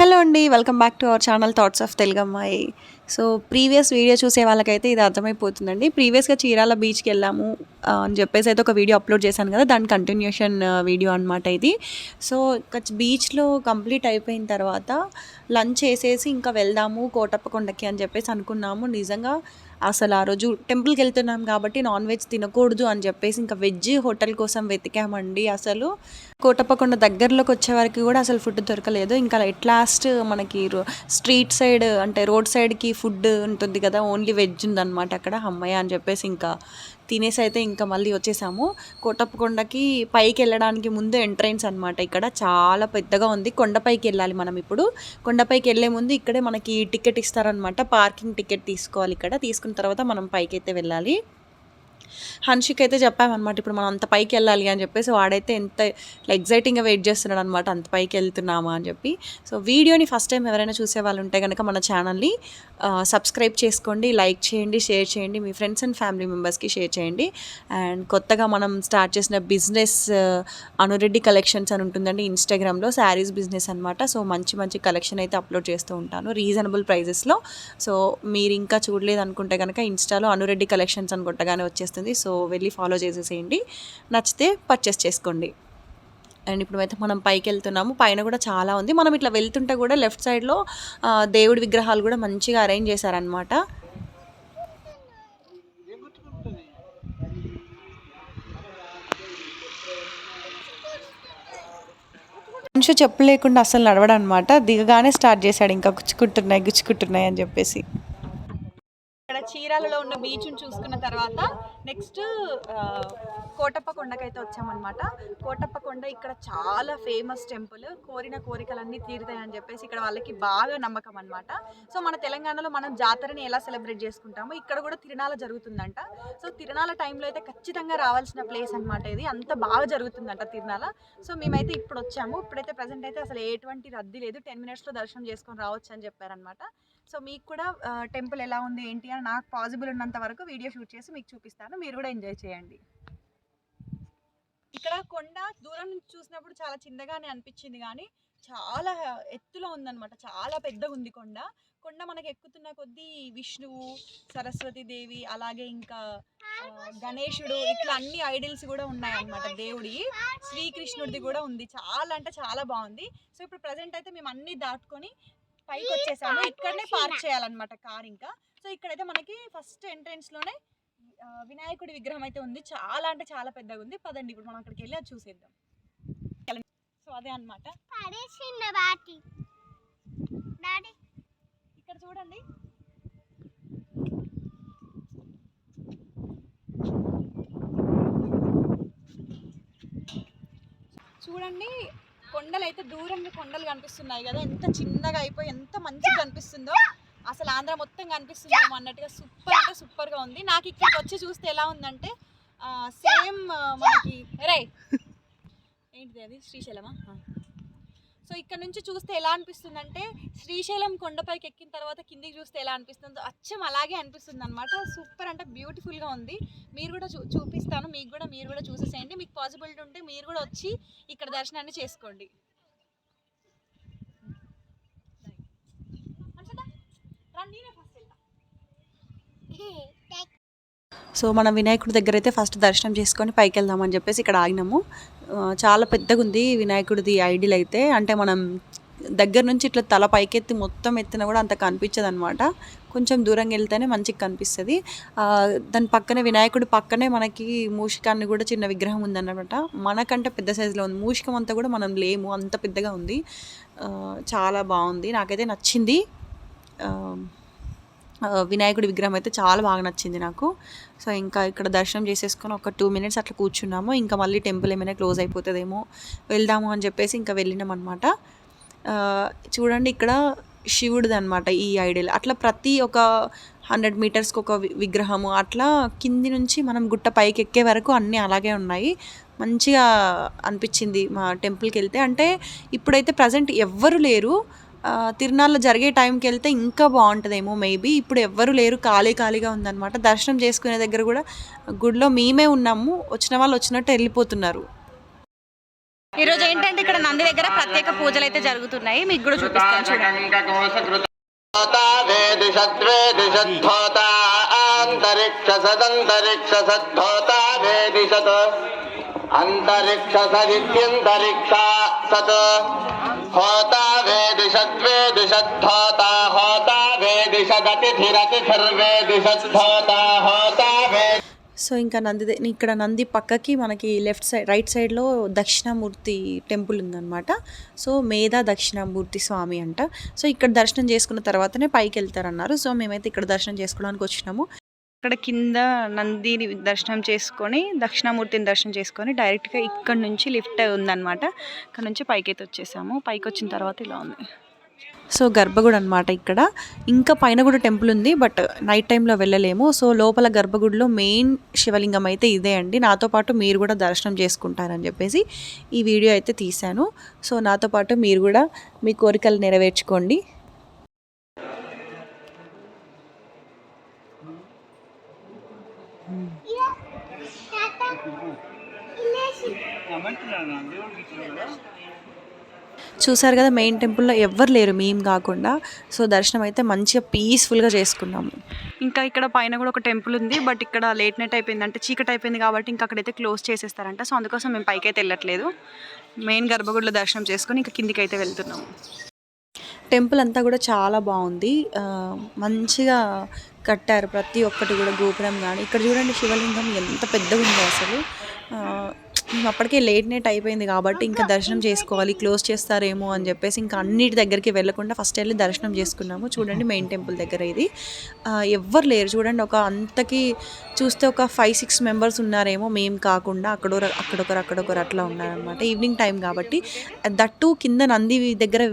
Hello అండి welcome back to our channel thoughts of తెలుగమ్మాయి. So previous video చూసే వాళ్ళకైతే ఇది అర్థమైపోతుందండి. ప్రీవియస్గా చీరాల బీచ్కి వెళ్ళాము అని చెప్పేసి అయితే ఒక వీడియో అప్లోడ్ చేశాను కదా దాని కంటిన్యూషన్ వీడియో అనమాట ఇది. సో బీచ్లో కంప్లీట్ అయిపోయిన తర్వాత లంచ్ చేసేసి ఇంకా వెళ్దాము కోటప్పకొండకి అని చెప్పేసి అనుకున్నాము. నిజంగా అసలు ఆ రోజు టెంపుల్కి వెళ్తున్నాం కాబట్టి నాన్ వెజ్ తినకూడదు అని చెప్పేసి ఇంకా వెజ్ హోటల్ కోసం వెతికామండి అసలు. కోటప్పకొండ దగ్గరలోకి వచ్చే వరకు కూడా అసలు ఫుడ్ దొరకలేదు. ఇంకా ఎట్లా లాస్ట్ మనకి రో- స్ట్రీట్ సైడ్ అంటే రోడ్ సైడ్కి ఫుడ్ ఉంటుంది కదా ఓన్లీ వెజ్ ఉందన్నమాట అక్కడ అమ్మయ్య అని చెప్పేసి ఇంకా తినేసి అయితే ఇంకా మళ్ళీ వచ్చేసాము. కోటప్పకొండకి పైకి వెళ్ళడానికి ముందు ఎంట్రన్స్ అనమాట ఇక్కడ చాలా పెద్దగా ఉంది. కొండపైకి వెళ్ళాలి మనం ఇప్పుడు. కొండపైకి వెళ్ళే ముందు ఇక్కడే మనకి టికెట్ ఇస్తారనమాట పార్కింగ్ టికెట్ తీసుకోవాలి ఇక్కడ తీసుకున్న తర్వాత మనం పైకి అయితే వెళ్ళాలి. హన్షిక్ అయితే చెప్పామన్నమాట ఇప్పుడు మనం అంత పైకి వెళ్ళాలి అని చెప్పేసి వాడైతే ఎంత ఎగ్జైటింగ్గా వెయిట్ చేస్తున్నాడు అనమాట అంత పైకి వెళ్తున్నామా అని చెప్పి. సో వీడియోని ఫస్ట్ టైం ఎవరైనా చూసే వాళ్ళు ఉంటే కనుక మన ఛానల్ని సబ్స్క్రైబ్ చేసుకోండి లైక్ చేయండి షేర్ చేయండి మీ ఫ్రెండ్స్ అండ్ ఫ్యామిలీ మెంబర్స్కి షేర్ చేయండి. అండ్ కొత్తగా మనం స్టార్ట్ చేసిన బిజినెస్ అనురెడ్డి కలెక్షన్స్ అని ఉంటుందండి ఇన్స్టాగ్రామ్లో శారీస్ బిజినెస్ అనమాట సో మంచి మంచి కలెక్షన్ అయితే అప్లోడ్ చేస్తూ ఉంటాను రీజనబుల్ ప్రైజెస్లో సో మీరు ఇంకా చూడలేదు అనుకుంటే కనుక ఇన్స్టాలో అనురెడ్డి కలెక్షన్స్ అని కొట్టగానే వచ్చేస్తుంది. సో వెళ్ళి ఫాలో చేసేసేయండి. నచ్చితే పర్చేస్ చేసుకోండి. అండ్ ఇప్పుడు అయితే మనం పైకి వెళ్తున్నాము. పైన కూడా చాలా ఉంది. మనం ఇట్లా వెళ్తుంటే కూడా లెఫ్ట్ సైడ్లో దేవుడి విగ్రహాలు కూడా మంచిగా అరేంజ్ చేశారనమాట మనిషి చెప్పు లేకుండా అసలు నడవడం అనమాట దిగగానే స్టార్ట్ చేశాడు. ఇంకా గుచ్చుకుంటున్నాయి గుచ్చుకుంటున్నాయి అని చెప్పేసి. చీరాలలో ఉన్న బీచ్ని చూసుకున్న తర్వాత నెక్స్ట్ కోటప్ప కొండకైతే వచ్చామన్నమాట. కోటప్ప కొండ ఇక్కడ చాలా ఫేమస్ టెంపుల్. కోరిన కోరికలన్నీ తీరుతాయని చెప్పేసి ఇక్కడ వాళ్ళకి బాగా నమ్మకం అనమాట సో మన తెలంగాణలో మనం జాతరని ఎలా సెలబ్రేట్ చేసుకుంటామో ఇక్కడ కూడా తిరణాల జరుగుతుందంట. సో తిరణాల టైంలో అయితే ఖచ్చితంగా రావాల్సిన ప్లేస్ అన్నమాట ఇది. అంత బాగా జరుగుతుందంట తిరణాల సో మేమైతే ఇప్పుడు వచ్చాము. ఇప్పుడైతే ప్రజెంట్ అయితే అసలు ఎటువంటి రద్దీ లేదు. టెన్ మినిట్స్లో దర్శనం చేసుకొని రావచ్చు అని చెప్పారనమాట సో మీకు కూడా టెంపుల్ ఎలా ఉంది ఏంటి అని నాకు పాసిబుల్ ఉన్నంత వరకు వీడియో షూట్ చేసి మీకు చూపిస్తాను. మీరు కూడా ఎంజాయ్ చేయండి. ఇక్కడ కొండ దూరం నుంచి చూసినప్పుడు చాలా చిన్నగానే అనిపించింది కానీ చాలా ఎత్తులో ఉందన్నమాట. చాలా పెద్దగా ఉంది కొండ. కొండ మనకి ఎక్కుతున్న కొద్దీ విష్ణువు సరస్వతి దేవి అలాగే ఇంకా గణేశుడు ఇట్లా అన్ని ఐడిల్స్ కూడా ఉన్నాయన్నమాట. దేవుడి శ్రీకృష్ణుడిది కూడా ఉంది. చాలా అంటే చాలా బాగుంది. సో ఇప్పుడు ప్రజెంట్ అయితే మేము అన్ని దాటుకొని పైకి వచ్చేసాము ఇక్కడనే పార్క్ చేయాలన్నమాట కార్ ఇంకా. సో ఇక్కడైతే మనకి ఫస్ట్ ఎంట్రన్స్లోనే వినాయకుడి విగ్రహం అయితే ఉంది. చాలా అంటే చాలా పెద్దగా ఉంది. పదండి ఇప్పుడు మనం అక్కడికి వెళ్ళి అది చూసేద్దాం. సో అదే డాడీ. ఇక్కడ చూడండి. చూడండి కొండలు అయితే దూరంగా కొండలు కనిపిస్తున్నాయి కదా. ఎంత చిన్నగా అయిపోయి ఎంత మంచిగా కనిపిస్తుందో. అసలు ఆంధ్ర మొత్తం కనిపిస్తుందేమో అన్నట్టుగా సూపర్ అంటే సూపర్గా ఉంది. నాకు ఇక్కడికి వచ్చి చూస్తే ఎలా ఉందంటే సేమ్ మనకి రే ఏంటిది అది? శ్రీశైలమా? సో ఇక్కడ నుంచి చూస్తే ఎలా అనిపిస్తుందంటే శ్రీశైలం కొండపైకి ఎక్కిన తర్వాత కిందికి చూస్తే ఎలా అనిపిస్తుందో అచ్చం అలాగే అనిపిస్తుంది అనమాట సూపర్ అంటే బ్యూటిఫుల్గా ఉంది. మీరు కూడా చూ చూపిస్తాను. మీకు కూడా మీరు కూడా చూసేసేయండి. మీకు పాసిబిలిటీ ఉంటే మీరు కూడా వచ్చి ఇక్కడ దర్శనాన్ని చేసుకోండి. నేనే వెళ్తా. సో మనం వినాయకుడి దగ్గర అయితే ఫస్ట్ దర్శనం చేసుకొని పైకి వెళ్దామని చెప్పేసి ఇక్కడ ఆగినాము. చాలా పెద్దగా ఉంది వినాయకుడిది ఐడిల్ అయితే. అంటే మనం దగ్గర నుంచి ఇట్లా తల పైకెత్తి మొత్తం ఎత్తినా కూడా అంత కనిపించదు అనమాట కొంచెం దూరంగా వెళ్తేనే మంచిగా కనిపిస్తుంది. దాని పక్కనే వినాయకుడి పక్కనే మనకి మూషికాన్ని కూడా చిన్న విగ్రహం ఉందన్నమాట. మనకంటే పెద్ద సైజులో ఉంది. మూషికం అంతా కూడా మనం లేము. అంత పెద్దగా ఉంది. చాలా బాగుంది. నాకైతే నచ్చింది. వినాయకుడి విగ్రహం అయితే చాలా బాగా నచ్చింది నాకు. సో ఇంకా ఇక్కడ దర్శనం చేసేసుకొని ఒక టూ మినిట్స్ అట్లా కూర్చున్నాము. ఇంకా మళ్ళీ టెంపుల్ ఏమైనా క్లోజ్ అయిపోతుందేమో వెళ్దాము అని చెప్పేసి ఇంకా వెళ్ళినాం అనమాట చూడండి ఇక్కడ శివుడిది అనమాట ఈ ఐడియల్. అట్లా ప్రతి ఒక హండ్రెడ్ మీటర్స్కి ఒక వి- విగ్రహము అట్లా కింది నుంచి మనం గుట్ట పైకి ఎక్కే వరకు అన్నీ అలాగే ఉన్నాయి. మంచిగా అనిపించింది మా టెంపుల్కి వెళ్తే. అంటే ఇప్పుడైతే ప్రజెంట్ ఎవ్వరు లేరు. తిరునాళ్ళ జరిగే టైంకి వెళ్తే ఇంకా బాగుంటుందేమో మేబీ. ఇప్పుడు ఎవ్వరు లేరు ఖాళీ ఖాళీగా ఉందన్నమాట. దర్శనం చేసుకునే దగ్గర కూడా గుడిలో మేమే ఉన్నాము. వచ్చిన వాళ్ళు వచ్చినట్టు వెళ్ళిపోతున్నారు. ఈరోజు ఏంటంటే ఇక్కడ నంది దగ్గర ప్రత్యేక పూజలు అయితే జరుగుతున్నాయి. మీకు కూడా చూపిస్తాను చూడండి. వేదిషద్వేదిషద్ధోతా అంతరిక్ష సదంతరిక్ష సద్ధోతా వేదిషత్ అంతరిక్ష సదిత్యంతరిక్ష సత్. హోతా వేదిషద్వేదిషద్ధోతా హోతా వేదిషదతిథిరతిథిర్వేదిషద్ధోతా హోతా వేది సో ఇంకా నంది ఇక్కడ నంది పక్కకి మనకి లెఫ్ట్ సైడ్ రైట్ సైడ్లో దక్షిణామూర్తి టెంపుల్ ఉందన్నమాట. సో మేధా దక్షిణామూర్తి స్వామి అంట. సో ఇక్కడ దర్శనం చేసుకున్న తర్వాతనే పైకి వెళ్తారన్నారు. సో మేమైతే ఇక్కడ దర్శనం చేసుకోవడానికి వచ్చినాము. ఇక్కడ కింద నందిని దర్శనం చేసుకొని దక్షిణామూర్తిని దర్శనం చేసుకొని డైరెక్ట్గా ఇక్కడ నుంచి లిఫ్ట్ ఉందన్నమాట. ఇక్కడ నుంచి పైకి అయితే వచ్చేసాము. పైకి వచ్చిన తర్వాత ఇలా ఉంది. సో గర్భగుడి అనమాట ఇక్కడ. ఇంకా పైన కూడా టెంపుల్ ఉంది బట్ నైట్ టైంలో వెళ్ళలేము. సో లోపల గర్భగుడిలో మెయిన్ శివలింగం అయితే ఇదే అండి. నాతో పాటు మీరు కూడా దర్శనం చేసుకుంటారని చెప్పేసి ఈ వీడియో అయితే తీశాను. సో నాతో పాటు మీరు కూడా మీ కోరికలు నెరవేర్చుకోండి. చూసారు కదా మెయిన్ టెంపుల్లో ఎవ్వరు లేరు మేము కాకుండా. సో దర్శనం అయితే మంచిగా పీస్ఫుల్గా చేసుకున్నాము. ఇంకా ఇక్కడ పైన కూడా ఒక టెంపుల్ ఉంది బట్ ఇక్కడ లేట్ నైట్ అయిపోయింది అంటే చీకటి అయిపోయింది కాబట్టి ఇంకా అక్కడైతే క్లోజ్ చేసేస్తారంట. సో అందుకోసం మేము పైకి అయితే వెళ్ళట్లేదు. మెయిన్ గర్భగుడిలో దర్శనం చేసుకొని ఇంకా కిందికి అయితే వెళ్తున్నాము. టెంపుల్ అంతా కూడా చాలా బాగుంది. మంచిగా కట్టారు ప్రతి ఒక్కటి కూడా గోపురం కానీ ఇక్కడ చూడండి శివలింగం ఎంత పెద్దగా ఉందో అసలు అప్పటికే లేట్ నైట్ అయిపోయింది కాబట్టి ఇంకా దర్శనం చేసుకోవాలి క్లోజ్ చేస్తారేమో అని చెప్పేసి ఇంకా అన్నిటి దగ్గరికి వెళ్ళకుండా ఫస్ట్ వెళ్ళి దర్శనం చేసుకున్నాము. చూడండి మెయిన్ టెంపుల్ దగ్గర ఇది. ఎవ్వరు లేరు. చూడండి ఒక అంతకి చూస్తే ఒక ఫైవ్ సిక్స్ మెంబర్స్ ఉన్నారేమో మేము కాకుండా అక్కడొకరు అక్కడొకరు అక్కడొకరు అట్లా ఉన్నారనమాట ఈవినింగ్ టైం కాబట్టి దట్టు కింద నంది దగ్గర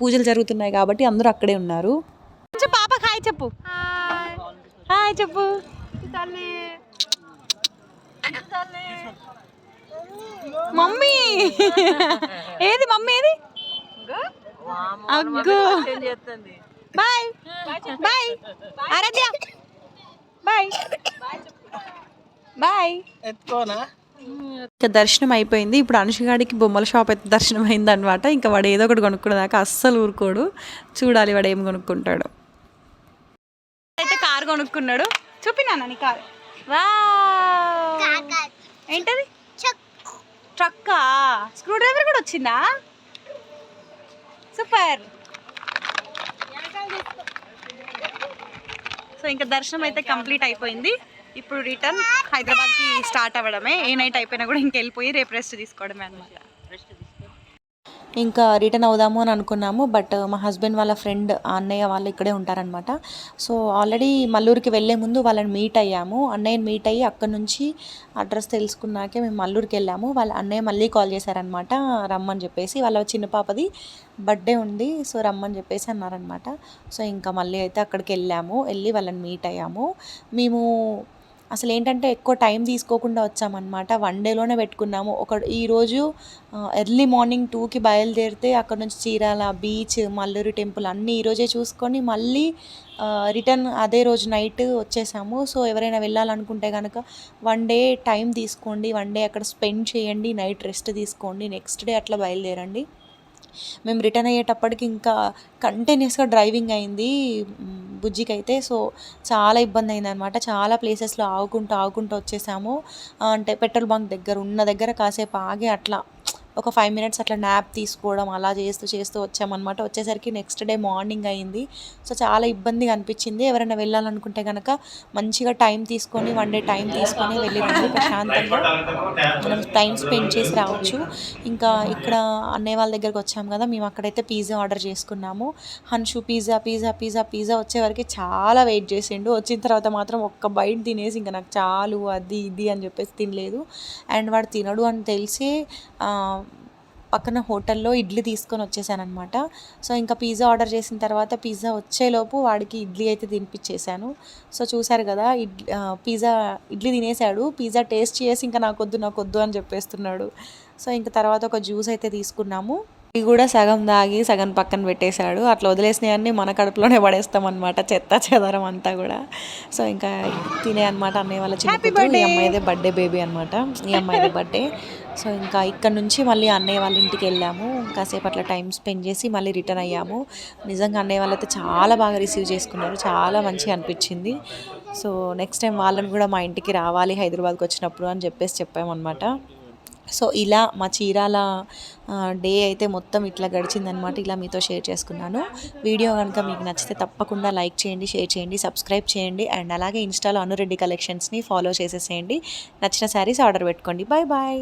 పూజలు జరుగుతున్నాయి కాబట్టి అందరూ అక్కడే ఉన్నారు. పాప హాయ్ చెప్పు. హాయ్. చెప్పు. మమ్మీ. ఏది మమ్మీ ఏది? అగ్గు. Bye. Bye. Aaradhya. Bye. Bye. ఇంకా దర్శనం అయిపోయింది. ఇప్పుడు అనుషగాడికి బొమ్మల షాప్ అయితే దర్శనం అయింది అనమాట ఇంకా వాడు ఏదో ఒకటి కొనుక్కునేదాకా అస్సలు ఊరుకోడు. చూడాలి వాడు ఏం కొనుక్కుంటాడు. అయితే కార్ కొనుక్కున్నాడు. చూపినా నీ కార్? వా ఏంటది? ట్రక్కా? స్క్రూ డ్రైవర్ కూడా వచ్చిందా? సూపర్. సో ఇంకా దర్శనం అయితే కంప్లీట్ అయిపోయింది. ఇప్పుడు రిటర్న్ హైదరాబాద్కి స్టార్ట్ అవ్వడమే. ఏ నైట్ అయిపోయినా కూడా ఇంకెళ్ళిపోయి రేపు రెస్ట్ తీసుకోవడమే అనమాట ఇంకా రిటర్న్ అవుదాము అని అనుకున్నాము బట్ మా హస్బెండ్ వాళ్ళ ఫ్రెండ్ అన్నయ్య వాళ్ళు ఇక్కడే ఉంటారనమాట సో ఆల్రెడీ మల్లూరికి వెళ్ళే ముందు వాళ్ళని మీట్ అయ్యాము. అన్నయ్యని మీట్ అయ్యి అక్కడ నుంచి అడ్రస్ తెలుసుకున్నాకే మేము మల్లూరికి వెళ్ళాము. వాళ్ళ అన్నయ్య మళ్ళీ కాల్ చేశారనమాట రమ్మని చెప్పేసి. వాళ్ళ చిన్న పాపది బర్త్డే ఉంది సో రమ్మని చెప్పేసి అన్నారనమాట సో ఇంకా మళ్ళీ అయితే అక్కడికి వెళ్ళాము వెళ్ళి వాళ్ళని మీట్ అయ్యాము. మేము అసలు ఏంటంటే ఎక్కువ టైం తీసుకోకుండా వచ్చామన్నమాట. వన్ డేలోనే పెట్టుకున్నాము. ఒక ఈరోజు ఎర్లీ మార్నింగ్ టూకి బయలుదేరితే అక్కడ నుంచి చీరాల బీచ్ మల్లూరు టెంపుల్ అన్నీ ఈరోజే చూసుకొని మళ్ళీ రిటర్న్ అదే రోజు నైట్ వచ్చేసాము. సో ఎవరైనా వెళ్ళాలనుకుంటే కనుక వన్ డే టైం తీసుకోండి. వన్ డే అక్కడ స్పెండ్ చేయండి. నైట్ రెస్ట్ తీసుకోండి. నెక్స్ట్ డే అట్లా బయలుదేరండి. మేము రిటర్న్ అయ్యేటప్పటికి ఇంకా కంటిన్యూస్గా డ్రైవింగ్ అయింది. బుజ్జికి అయితే సో చాలా ఇబ్బంది అయింది అనమాట చాలా ప్లేసెస్లో ఆగుకుంటూ ఆగుకుంటూ వచ్చేసాము. అంటే పెట్రోల్ బంక్ దగ్గర ఉన్న దగ్గర కాసేపు ఆగి అట్లా ఒక ఫైవ్ మినిట్స్ అట్లా న్యాప్ తీసుకోవడం అలా చేస్తూ చేస్తూ వచ్చామన్నమాట. వచ్చేసరికి నెక్స్ట్ డే మార్నింగ్ అయింది. సో చాలా ఇబ్బందిగా అనిపించింది. ఎవరైనా వెళ్ళాలనుకుంటే కనుక మంచిగా టైం తీసుకొని వన్ డే టైం తీసుకొని వెళ్ళి ప్రశాంతంగా. మనం టైం స్పెండ్ చేసి రావచ్చు. ఇంకా ఇక్కడ అన్నయ్య వాళ్ళ దగ్గరకు వచ్చాం కదా మేము అక్కడైతే పిజ్జా ఆర్డర్ చేసుకున్నాము. Hanshu pizza pizza pizza pizza వచ్చే వరకు చాలా వెయిట్ చేసిండు. వచ్చిన తర్వాత మాత్రం ఒక్క బయట తినేసి ఇంకా నాకు చాలు అది ఇది అని చెప్పేసి తినలేదు. అండ్ వాడు తినడు అని తెలిసి పక్కన హోటల్లో ఇడ్లీ తీసుకొని వచ్చేసానమాట సో ఇంకా పిజ్జా ఆర్డర్ చేసిన తర్వాత పిజ్జా వచ్చేలోపు వాడికి ఇడ్లీ అయితే తినిపించేశాను సో చూశారు కదా ఇడ్లీ పిజ్జా ఇడ్లీ తినేసాడు. పిజ్జా టేస్ట్ చేసి ఇంకా నాకు వద్దు నాకు వద్దు అని చెప్పేస్తున్నాడు. సో ఇంకా తర్వాత ఒక జ్యూస్ అయితే తీసుకున్నాము. ఇది కూడా సగం దాగి సగం పక్కన పెట్టేశాడు. అట్లా వదిలేసినవన్నీ మన కడుపులోనే పడేస్తాం అనమాట చెత్త చెదరం అంతా కూడా. సో ఇంకా తినే అనమాట అన్నయ్య వాళ్ళ చిన్న. ఈ అమ్మాయిదే బర్త్డే బేబీ అనమాట ఈ అమ్మాయిదే బర్త్డే. సో ఇంకా ఇక్కడ నుంచి మళ్ళీ అన్నయ్య వాళ్ళ ఇంటికి వెళ్ళాము. కాసేపు అట్లా టైం స్పెండ్ చేసి మళ్ళీ రిటర్న్ అయ్యాము. నిజంగా అన్నయ్య వాళ్ళైతే చాలా బాగా రిసీవ్ చేసుకున్నారు. చాలా మంచిగా అనిపించింది. సో నెక్స్ట్ టైం వాళ్ళని కూడా మా ఇంటికి రావాలి హైదరాబాద్కి వచ్చినప్పుడు అని చెప్పేసి చెప్పామన్నమాట. సో ఇలా మా చీరాల డే అయితే మొత్తం ఇట్లా గడిచిందనమాట ఇలా మీతో షేర్ చేసుకున్నాను. వీడియో కనుక మీకు నచ్చితే తప్పకుండా లైక్ చేయండి షేర్ చేయండి సబ్స్క్రైబ్ చేయండి అండ్ అలాగే ఇన్స్టాలో అనురెడ్డి కలెక్షన్స్ని ఫాలో చేసేసేయండి. నచ్చిన శారీస్ ఆర్డర్ పెట్టుకోండి. Bye bye